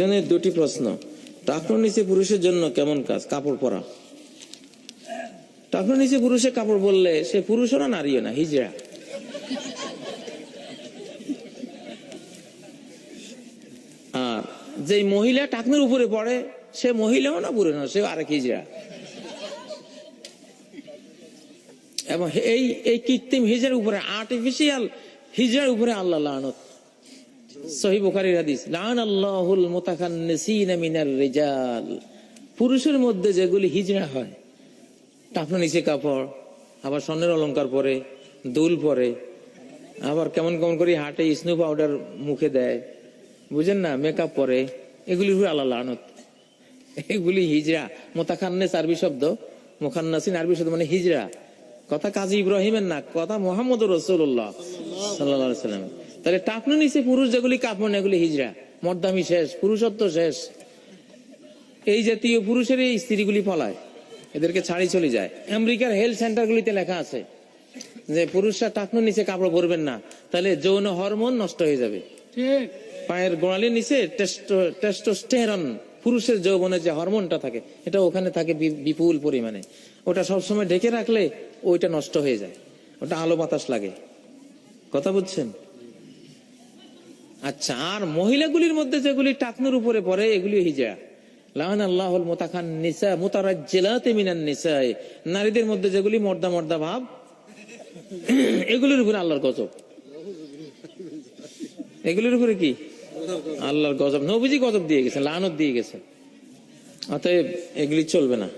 জনের দুটি প্রশ্ন টাকনোর নিচে পুরুষের জন্য কেমন কাজ? কাপড় পরা। টাকনোর নিচে পুরুষের কাপড় বললে সে পুরুষও না, নারীও না, হিজড়া। আর যে মহিলা টাকনোর উপরে পড়ে, সে মহিলাও না পুরুষ না, সে আরেক হিজড়া। এবং এই এই কৃত্রিম হিজড়ার উপরে আর্টিফিশিয়াল হিজড়ার উপরে আল্লাহ লানত। মিনার পুরুষের মধ্যে যেগুলি হিজড়া হয় টাকনো নিচে কাপড়, আবার স্বর্ণের অলংকার পরে, দুল পরে, আবার কেমন কেমন করে হাটে স্নো পাউডার মুখে দেয়, বুঝেন না মেকআপ পরে এগুলি হুয়ে আল্লাহ লানত। এগুলি হিজড়া, মোতাখান্নেস আরবি শব্দ, মুখান্নাসিন আরবি শব্দ মানে হিজড়া। কথা কাজী ইব্রাহিমের না, কথা মোহাম্মদ রসুল্লাহ সাল্লাহ সাল্লাম তাহলে টাকনু নিচে পুরুষ যেগুলি কাপড় এগুলি হিজড়া মর্দামি শেষ পুরুষত্ব শেষ। এই জাতীয় পুরুষের এই স্ত্রীগুলি পলায় এদেরকে ছাড়ি চলে যায়। আমেরিকার হেলথ সেন্টারগুলিতে লেখা আছে যে পুরুষরা টাকনুর নিচে কাপড় পরবেন না তাহলে যৌন হরমোন নষ্ট হয়ে যাবে। ঠিক। পায়ের গোড়ালির নিচে টেস্টোস্টেরন পুরুষের যৌবনের যে হরমোনটা থাকে এটা ওখানে থাকে বিপুল পরিমাণে। ওটা সবসময় ঢেকে রাখলে ওইটা নষ্ট হয়ে যায় ওটা আলো বাতাস লাগে। কথা বুঝছেন? আচ্ছা আর মহিলাগুলির মধ্যে যেগুলি টাকনুর উপরে পড়ে, এগুলি হিজা নারীদের মধ্যে যেগুলি মর্দা মর্দা ভাব, এগুলির উপরে আল্লাহর গজব। এগুলির উপরে কি? আল্লাহর গজব। নবীজি গজব দিয়ে গেছেন, লানত দিয়ে গেছেন। অতএব এগুলি চলবে না।